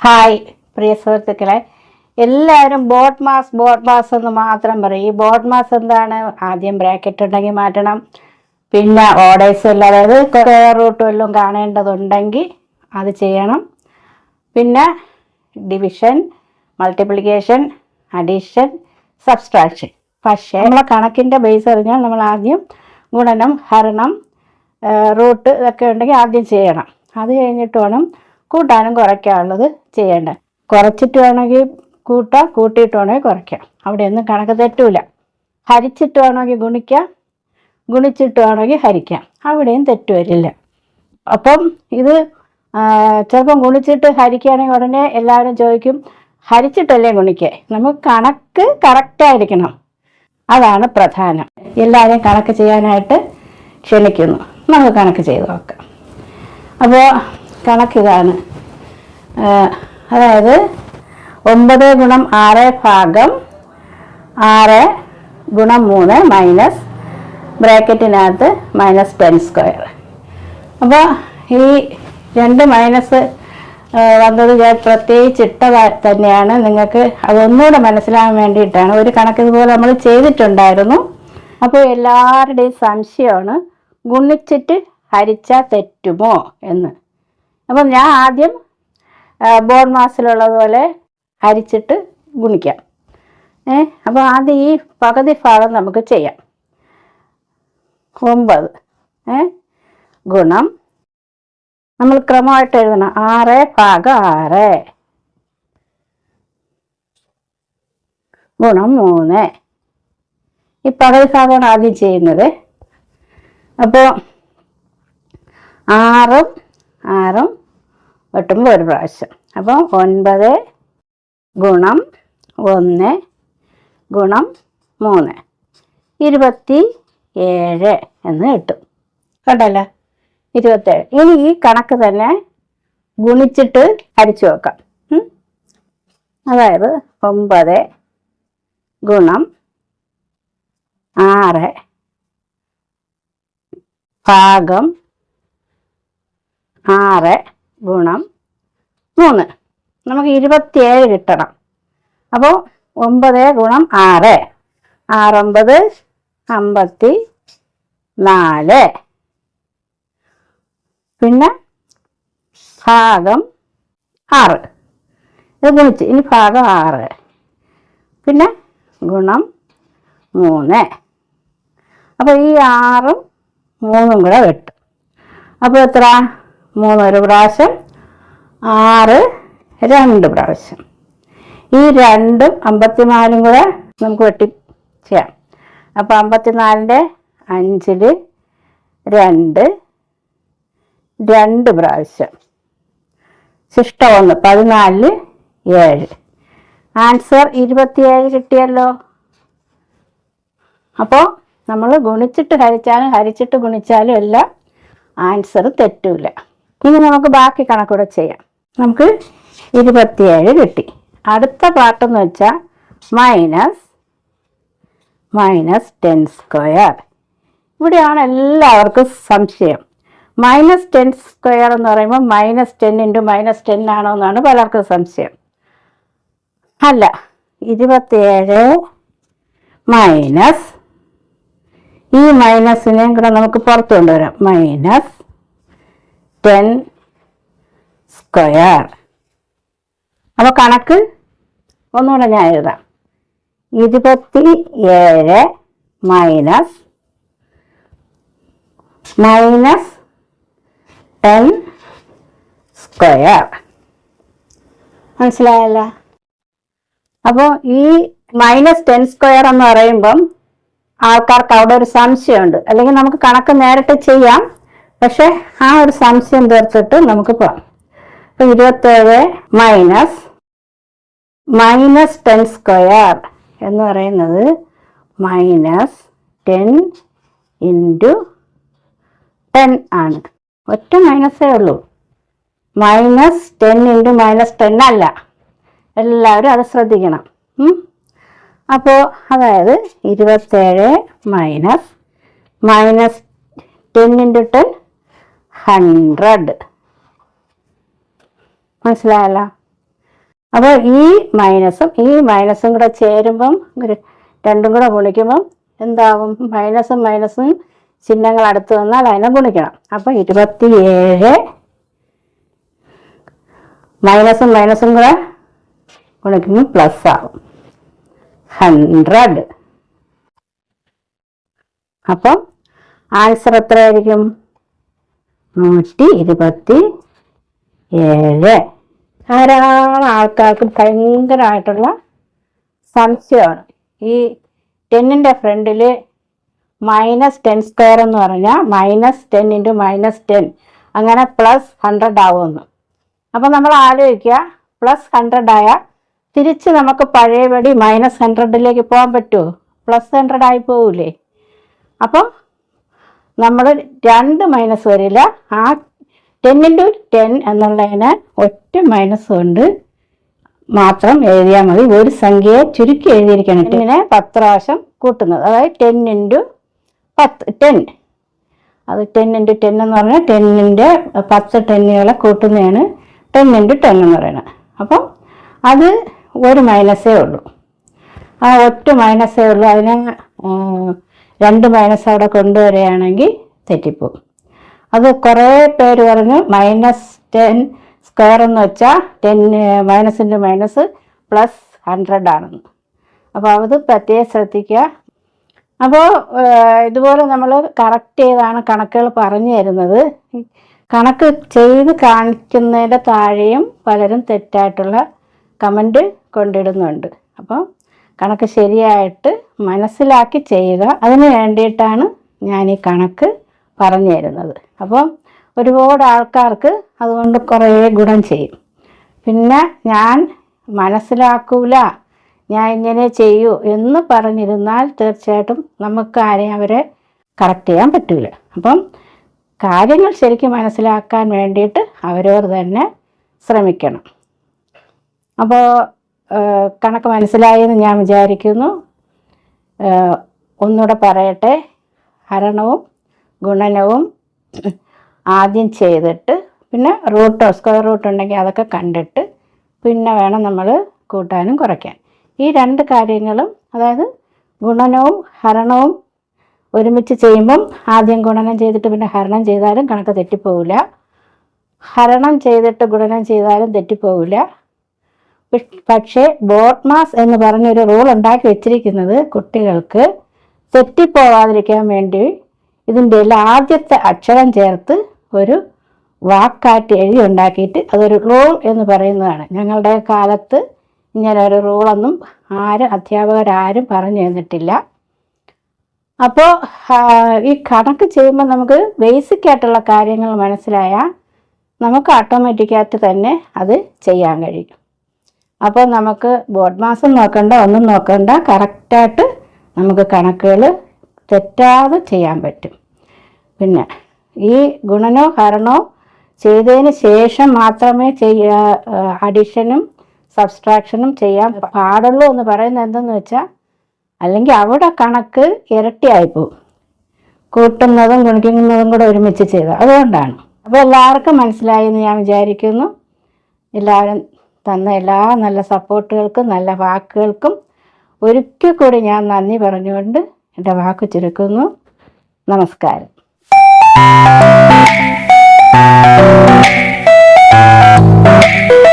Hi പ്രിയ സുഹൃത്തുക്കളെ. എല്ലാവരും boat mass boat mass എന്ന് മാത്രം പറയും. ഈ ബോട്ട് മാസ് എന്താണ്? ആദ്യം ബ്രാക്കറ്റ് ഉണ്ടെങ്കിൽ മാറ്റണം. പിന്നെ ഓഡേഴ്സ് എല്ലാം അതായത് സ്ക്വയർ റൂട്ട് വല്ലതും കാണേണ്ടതുണ്ടെങ്കിൽ അത് ചെയ്യണം. പിന്നെ ഡിവിഷൻ മൾട്ടിപ്ലിക്കേഷൻ അഡീഷൻ സബ്സ്ട്രാക്ഷൻ. പക്ഷേ നമ്മളെ കണക്കിന്റെ ബേസ് അറിഞ്ഞാൽ നമ്മൾ ആദ്യം ഗുണനം ഹരണം റൂട്ട് ഇതൊക്കെ ഉണ്ടെങ്കിൽ ആദ്യം ചെയ്യണം. അത് കഴിഞ്ഞിട്ട് വേണം കൂട്ടാനും കുറയ്ക്കാനുള്ളത് ചെയ്യേണ്ടത് കുറച്ചിട്ട് വേണമെങ്കിൽ കൂട്ടാം കൂട്ടിയിട്ട് വേണമെങ്കിൽ കുറയ്ക്കാം. അവിടെയൊന്നും കണക്ക് തെറ്റൂല. ഹരിച്ചിട്ട് വേണമെങ്കിൽ ഗുണിക്കാം ഗുണിച്ചിട്ട് വേണമെങ്കിൽ ഹരിക്കാം. അവിടെയും തെറ്റ് വരില്ല. അപ്പം ഇത് ചിലപ്പം ഗുണിച്ചിട്ട് ഹരിക്കുകയാണെങ്കിൽ ഉടനെ എല്ലാവരും ചോദിക്കും ഹരിച്ചിട്ടല്ലേ ഗുണിക്കേ? നമുക്ക് കണക്ക് കറക്റ്റായിരിക്കണം അതാണ് പ്രധാനം. എല്ലാവരെയും കണക്ക് ചെയ്യാനായിട്ട് ക്ഷണിക്കുന്നു. നമുക്ക് കണക്ക് ചെയ്ത് നോക്കാം. അപ്പോൾ കണക്ക് ഇതാണ് ആ, അതായത് ഒമ്പത് ഗുണം ആറ് ഭാഗം ആറ് ഗുണം മൂന്ന് മൈനസ് ബ്രാക്കറ്റിനകത്ത് മൈനസ് ടെൻ സ്ക്വയർ. അപ്പോൾ ഈ രണ്ട് മൈനസ് വന്നത് ഞാൻ പ്രത്യേകിച്ച് ഇട്ട തന്നെയാണ്. നിങ്ങൾക്ക് അതൊന്നുകൂടെ മനസ്സിലാകാൻ വേണ്ടിയിട്ടാണ്. ഒരു കണക്ക് ഇതുപോലെ നമ്മൾ ചെയ്തിട്ടുണ്ടായിരുന്നു. അപ്പോൾ എല്ലാവരുടെയും സംശയമാണ് ഗുണിച്ചിട്ട് ഹരിച്ചാൽ തെറ്റുമോ എന്ന്. അപ്പം ഞാൻ ആദ്യം ബോൺ മാസിലുള്ളതുപോലെ അരിച്ചിട്ട് ഗുണിക്കാം. ഏ അപ്പോൾ ആദ്യം ഈ പകുതി ഭാഗം നമുക്ക് ചെയ്യാം. ഒമ്പത്. ഏ ഗുണം. നമ്മൾ ക്രമമായിട്ട് എഴുതണം. ആറ് ഭാഗം ആറ്. ഗുണം മൂന്ന്. ഈ പകുതി ഭാഗമാണ് ആദ്യം ചെയ്യുന്നത്. അപ്പോൾ ആറും ആറും വെട്ടുമ്പോൾ ഒരു പ്രാവശ്യം. അപ്പോൾ ഒൻപത് ഗുണം ഒന്ന് ഗുണം മൂന്ന്. ഇരുപത്തി ഏഴ് എന്ന് കിട്ടും. കണ്ടല്ലോ? ഇരുപത്തേഴ് ഇനി ഈ കണക്ക് തന്നെ ഗുണിച്ചിട്ട് അടിച്ചു വെക്കാം. അതായത് ഒമ്പത് ഗുണം ആറ് ഭാഗം ആറ് ഗുണം മൂന്ന്. നമുക്ക് ഇരുപത്തിയേഴ് കിട്ടണം. അപ്പോൾ ഒമ്പത് ഗുണം ആറ്. ആറൊമ്പത് അമ്പത്തി നാല്. പിന്നെ ഭാഗം ആറ്. ഇത് ഗുണിച്ച്. ഇനി ഭാഗം ആറ്. പിന്നെ ഗുണം മൂന്ന്. അപ്പോൾ ഈ ആറും മൂന്നും കൂടെ വെട്ടും. അപ്പോൾ എത്ര? മൂന്ന് ഒരു പ്രാവശ്യം ആറ് രണ്ട് പ്രാവശ്യം. ഈ രണ്ടും അമ്പത്തിനാലും കൂടെ നമുക്ക് വെട്ടി ചെയ്യാം അപ്പോൾ അമ്പത്തിനാലിന്റെ അഞ്ചിൽ രണ്ട് രണ്ട് പ്രാവശ്യം. ശിഷ്ടം ഒന്ന് പതിനാലിൽ ഏഴ്. ആൻസർ ഇരുപത്തിയേഴ് കിട്ടിയല്ലോ. അപ്പോൾ നമ്മൾ ഗുണിച്ചിട്ട് ഹരിച്ചാലും ഹരിച്ചിട്ട് ഗുണിച്ചാലും എല്ലാം ആൻസർ തെറ്റൂല. ഇനി നമുക്ക് ബാക്കി കണക്കൂടെ ചെയ്യാം. നമുക്ക് ഇരുപത്തിയേഴ് കിട്ടി. അടുത്ത പാട്ടെന്ന് വെച്ചാൽ മൈനസ് മൈനസ് ടെൻ സ്ക്വയർ. ഇവിടെയാണ് എല്ലാവർക്കും സംശയം. മൈനസ് ടെൻ സ്ക്വയർ എന്ന് പറയുമ്പോൾ minus ten into minus ten ആണോ എന്നാണ് പലർക്കും സംശയം. അല്ല ഇരുപത്തിയേഴ് മൈനസ് ഈ മൈനസിനെയും കൂടെ നമുക്ക് പുറത്തു കൊണ്ടുവരാം. Minus ten square. അപ്പോൾ കണക്ക് ഒന്നുകൂടെ ഞാൻ എഴുതാം. ഇരുപത്തി ഏഴ് മൈനസ് മൈനസ് ടെൻ സ്ക്വയർ. മനസ്സിലായല്ല? അപ്പോൾ ഈ മൈനസ് ടെൻ സ്ക്വയർ എന്ന് പറയുമ്പം ആൾക്കാർക്ക് അവിടെ ഒരു സംശയമുണ്ട്. അല്ലെങ്കിൽ നമുക്ക് കണക്ക് നേരിട്ട് ചെയ്യാം. പക്ഷെ ആ ഒരു സംശയം തീർത്തിട്ട് നമുക്ക് പോവാം. അപ്പൊ ഇരുപത്തേഴ് മൈനസ് മൈനസ് ടെൻ സ്ക്വയർ എന്ന് പറയുന്നത് മൈനസ് ടെൻ ഇന്റു ടെൻ ആണ്. ഒറ്റ മൈനസേ ഉള്ളൂ. Minus ten into minus ten അല്ല. എല്ലാവരും അത് ശ്രദ്ധിക്കണം. അപ്പോൾ അതായത് ഇരുപത്തേഴ് minus minus ten into ten hundred മനസ്സിലായല്ലോ? അപ്പോൾ ഈ മൈനസും ഈ മൈനസും കൂടെ ചേരുമ്പം രണ്ടും കൂടെ ഗുണിക്കുമ്പം എന്താവും? മൈനസും മൈനസും ചിഹ്നങ്ങൾ അടുത്ത് വന്നാൽ അതിനെ ഗുണിക്കണം. അപ്പോൾ ഇരുപത്തിയേഴ് മൈനസും മൈനസും കൂടെ ഗുണിക്കുമ്പോൾ പ്ലസ് ആവും. ഹൺഡ്രഡ് അപ്പം ആൻസർ എത്രയായിരിക്കും? നൂറ്റി ഇരുപത്തി ഏഴ് ധാരാളം ആൾക്കാർക്ക് ഭയങ്കരമായിട്ടുള്ള സംശയമാണ്. ഈ ടെന്നിന്റെ ഫ്രണ്ടിൽ മൈനസ് ടെൻ സ്ക്വയർ എന്ന് പറഞ്ഞാൽ minus ten into minus ten. അങ്ങനെ പ്ലസ് ഹൺഡ്രഡ് ആവുമെന്ന് അപ്പോൾ നമ്മൾ ആലോചിക്കുക പ്ലസ് ഹൺഡ്രഡ് ആയാൽ തിരിച്ച് നമുക്ക് പഴയപടി മൈനസ് ഹൺഡ്രഡിലേക്ക് പോകാൻ പറ്റുമോ പ്ലസ് ഹൺഡ്രഡ് ആയി പോവില്ലേ അപ്പം നമ്മൾ രണ്ട് മൈനസ് വരില്ല. ആ ടെൻ ഇന്റു ടെൻ എന്നുള്ളതിന് ഒറ്റ മൈനസ് കൊണ്ട് മാത്രം എഴുതിയാൽ മതി. ഒരു സംഖ്യയെ ചുരുക്കി എഴുതിയിരിക്കണം ടെന്നിനെ പത്ത് പ്രാവശ്യം കൂട്ടുന്നത്. അതായത് ടെൻ ഇന്റു പത്ത് ടെൻ അത് ടെൻ ഇന്റു ടെൻ എന്ന് പറഞ്ഞാൽ ടെന്നിന്റെ പത്ത് ടെന്നുകളെ കൂട്ടുന്നതാണ് ടെൻ ഇന്റു ടെൻ എന്ന് പറയുന്നത്. അപ്പം അത് ഒരു മൈനസേ ഉള്ളൂ. ആ ഒറ്റ മൈനസേ ഉള്ളൂ. അതിനെ രണ്ട് മൈനസ് അവിടെ കൊണ്ടുവരികയാണെങ്കിൽ തെറ്റിപ്പോവും. അത് കുറേ പേര് പറഞ്ഞു മൈനസ് ടെൻ സ്ക്വയർ എന്ന് വെച്ചാൽ ടെൻ മൈനസിന്റെ മൈനസ് പ്ലസ് ഹൺഡ്രഡ് ആണെന്ന്. അപ്പോൾ അത് പ്രത്യേകം ശ്രദ്ധിക്കുക. അപ്പോൾ ഇതുപോലെ നമ്മൾ കറക്റ്റ് ചെയ്താണ് കണക്കുകൾ പറഞ്ഞു തരുന്നത്. കണക്ക് ചെയ്ത് കാണിക്കുന്നതിന്റെ താഴെയും പലരും തെറ്റായിട്ടുള്ള കമന്റ് കൊണ്ടിടുന്നുണ്ട് അപ്പോൾ കണക്ക് ശരിയായിട്ട് മനസ്സിലാക്കി ചെയ്യുക. അതിന് വേണ്ടിയിട്ടാണ് ഞാൻ ഈ കണക്ക് പറഞ്ഞു തരുന്നത്. അപ്പം ഒരുപാട് ആൾക്കാർക്ക് അതുകൊണ്ട് കുറേ ഗുണം ചെയ്യും. പിന്നെ ഞാൻ മനസ്സിലാക്കൂല. ഞാൻ ഇങ്ങനെ ചെയ്യൂ എന്ന് പറഞ്ഞിരുന്നാൽ തീർച്ചയായിട്ടും നമുക്ക് ആരെയും അവരെ കറക്റ്റ് ചെയ്യാൻ പറ്റൂല. അപ്പം കാര്യങ്ങൾ ശരിക്കും മനസ്സിലാക്കാൻ വേണ്ടിയിട്ട് അവരവർ തന്നെ ശ്രമിക്കണം. അപ്പോൾ കണക്ക് മനസ്സിലായി എന്ന് ഞാൻ വിചാരിക്കുന്നു. ഒന്നുകൂടെ പറയട്ടെ. ഹരണവും ഗുണനവും ആദ്യം ചെയ്തിട്ട് പിന്നെ റൂട്ടോ സ്ക്വയർ റൂട്ട് ഉണ്ടെങ്കിൽ അതൊക്കെ കണ്ടിട്ട് പിന്നെ വേണം നമ്മൾ കൂട്ടാനും കുറയ്ക്കാൻ. ഈ രണ്ട് കാര്യങ്ങളും അതായത് ഗുണനവും ഹരണവും ഒരുമിച്ച് ചെയ്യുമ്പം ആദ്യം ഗുണനം ചെയ്തിട്ട് പിന്നെ ഹരണം ചെയ്താലും കണക്ക് തെറ്റിപ്പോവില്ല. ഹരണം ചെയ്തിട്ട് ഗുണനം ചെയ്താലും തെറ്റിപ്പോവില്ല. പക്ഷേ ബോട്ട് മാസ് എന്ന് പറഞ്ഞൊരു റൂൾ ഉണ്ടാക്കി വെച്ചിരിക്കുന്നത് കുട്ടികൾക്ക് തെറ്റിപ്പോവാതിരിക്കാൻ വേണ്ടി ഇതിന്റെ എല്ലാം ആദ്യത്തെ അക്ഷരം ചേർത്ത് ഒരു വാക്കാറ്റ് എഴുതി ഉണ്ടാക്കിയിട്ട് അതൊരു റൂൾ എന്ന് പറയുന്നതാണ്. ഞങ്ങളുടെ കാലത്ത് ഇങ്ങനെ ഒരു റൂളൊന്നും ആരും അധ്യാപകരാരും പറഞ്ഞു തന്നിട്ടില്ല. അപ്പോൾ ഈ കണക്ക് ചെയ്യുമ്പോൾ നമുക്ക് ബേസിക് ആയിട്ടുള്ള കാര്യങ്ങൾ മനസ്സിലായാൽ നമുക്ക് ഓട്ടോമാറ്റിക്കായിട്ട് തന്നെ അത് ചെയ്യാൻ കഴിയും. അപ്പോൾ നമുക്ക് ബോഡ് മാസം നോക്കണ്ട ഒന്നും നോക്കണ്ട. കറക്റ്റായിട്ട് നമുക്ക് കണക്കുകൾ തെറ്റാതെ ചെയ്യാൻ പറ്റും. പിന്നെ ഈ ഗുണനോ ഹരണോ ചെയ്തതിന് ശേഷം മാത്രമേ ചെയ്യ അഡിഷനും സബ്സ്ട്രാക്ഷനും ചെയ്യാൻ പാടുള്ളൂ എന്ന് പറയുന്നത് എന്തെന്ന് വെച്ചാൽ അല്ലെങ്കിൽ അവിടെ കണക്ക് ഇരട്ടിയായിപ്പോവും കൂട്ടുന്നതും ഗുണിക്കുന്നതും കൂടെ ഒരുമിച്ച് ചെയ്ത് അതുകൊണ്ടാണ്. അപ്പോൾ എല്ലാവർക്കും മനസ്സിലായി എന്ന് ഞാൻ വിചാരിക്കുന്നു. എല്ലാവരും തന്ന എല്ലാ നല്ല സപ്പോർട്ടുകൾക്കും നല്ല വാക്കുകൾക്കും ഒരിക്കൽ കൂടി ഞാൻ നന്ദി പറഞ്ഞുകൊണ്ട് എന്റെ വാക്ക് ചുരുക്കുന്നു. നമസ്കാരം. Thank